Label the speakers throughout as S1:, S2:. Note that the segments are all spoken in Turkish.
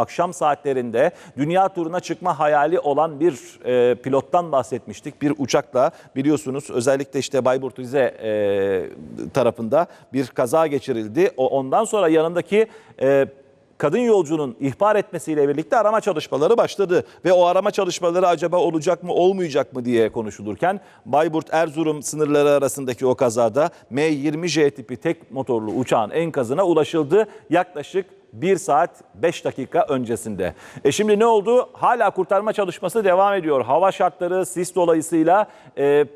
S1: akşam saatlerinde dünya turuna çıkma hayali olan bir e, pilottan bahsetmiştik. Bir uçakla biliyorsunuz özellikle işte Bayburt Rize e, tarafında bir kaza geçirildi. O ondan sonra yanındaki e, kadın yolcunun ihbar etmesiyle birlikte arama çalışmaları başladı. Ve o arama çalışmaları acaba olacak mı olmayacak mı diye konuşulurken Bayburt Erzurum sınırları arasındaki o kazada M20J tipi tek motorlu uçağın enkazına ulaşıldı. Yaklaşık 1 saat 5 dakika öncesinde. E şimdi ne oldu? Hala kurtarma çalışması devam ediyor. Hava şartları sis dolayısıyla e,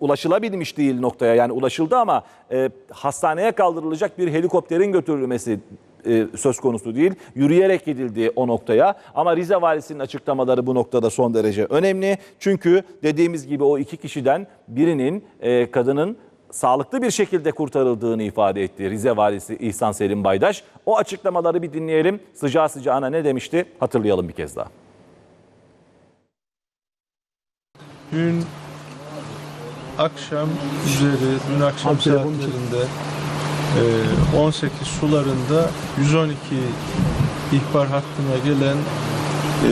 S1: ulaşılabilmiş değil noktaya. Yani ulaşıldı ama e, hastaneye kaldırılacak bir helikopterin götürülmesi e, söz konusu değil. Yürüyerek gidildi o noktaya. Ama Rize Valisi'nin açıklamaları bu noktada son derece önemli. Çünkü dediğimiz gibi o iki kişiden birinin e, kadının sağlıklı bir şekilde kurtarıldığını ifade etti Rize Valisi İhsan Selim Baydaş. O açıklamaları bir dinleyelim. Sıcağı sıcağına ne demişti hatırlayalım bir kez daha.
S2: Dün akşam üzeri, dün akşam saatlerinde e, 18 sularında 112 ihbar hattına gelen e,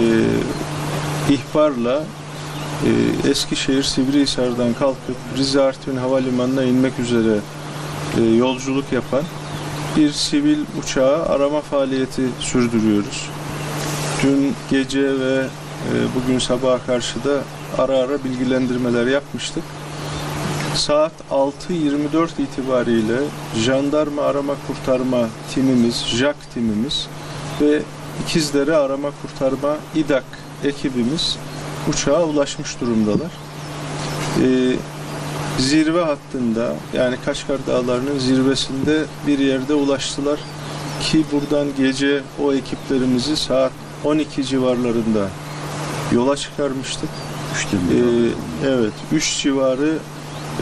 S2: ihbarla e, Eskişehir Sivrihisar'dan kalkıp Rize Artvin Havalimanı'na inmek üzere e, yolculuk yapan bir sivil uçağı arama faaliyeti sürdürüyoruz. Dün gece ve e, bugün sabaha karşı da ara ara bilgilendirmeler yapmıştık. Saat 6.24 itibariyle jandarma arama kurtarma timimiz, JAK timimiz ve İkizdere arama kurtarma İDAK ekibimiz uçağa ulaşmış durumdalar. Ee, zirve hattında yani Kaşgar Dağları'nın zirvesinde bir yerde ulaştılar ki buradan gece o ekiplerimizi saat 12 civarlarında yola çıkarmıştık. Ee, evet 3 civarı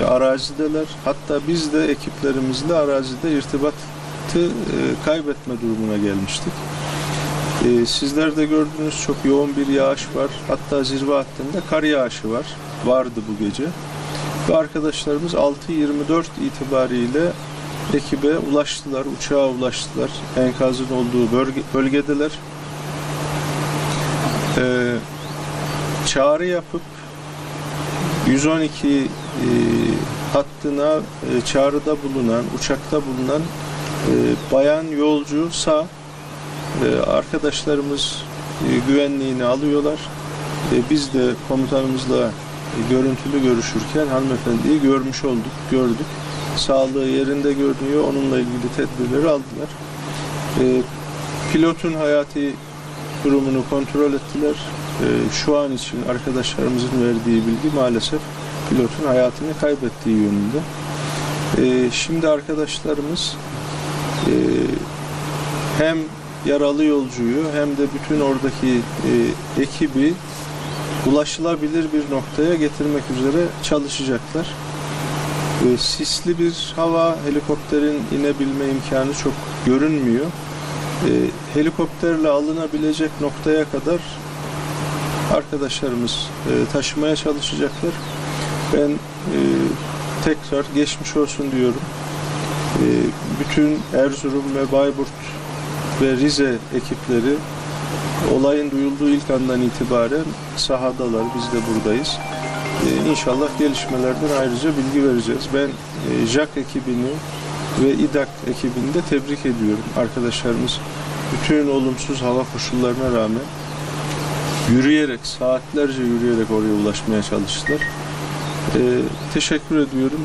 S2: e, arazideler. Hatta biz de ekiplerimizle arazide irtibatı e, kaybetme durumuna gelmiştik. Ee, sizler de gördünüz çok yoğun bir yağış var. Hatta zirve hattında kar yağışı var. Vardı bu gece. Ve arkadaşlarımız 6.24 itibariyle ekibe ulaştılar, uçağa ulaştılar. Enkazın olduğu bölge, bölgedeler. Ee, çağrı yapıp 112 e, hattına e, çağrıda bulunan, uçakta bulunan e, bayan yolcu sağ arkadaşlarımız e, güvenliğini alıyorlar. E, biz de komutanımızla görüntülü görüşürken hanımefendiyi görmüş olduk, gördük. Sağlığı yerinde görünüyor. Onunla ilgili tedbirleri aldılar. E, pilotun hayati durumunu kontrol ettiler. Şu an için arkadaşlarımızın verdiği bilgi maalesef pilotun hayatını kaybettiği yönünde. Şimdi arkadaşlarımız e, hem yaralı yolcuyu hem de bütün oradaki e, ekibi ulaşılabilir bir noktaya getirmek üzere çalışacaklar. E, sisli bir hava, helikopterin inebilme imkanı çok görünmüyor. E, helikopterle alınabilecek noktaya kadar arkadaşlarımız e, taşımaya çalışacaklar. Ben e, tekrar geçmiş olsun diyorum. E, bütün Erzurum ve Bayburt ve Rize ekipleri olayın duyulduğu ilk andan itibaren sahadalar. Biz de buradayız. Ee, inşallah gelişmelerden ayrıca bilgi vereceğiz. Ben e, JAK ekibini ve İDAK ekibini de tebrik ediyorum. Arkadaşlarımız bütün olumsuz hava koşullarına rağmen yürüyerek, saatlerce yürüyerek oraya ulaşmaya çalıştılar. Ee, teşekkür ediyorum.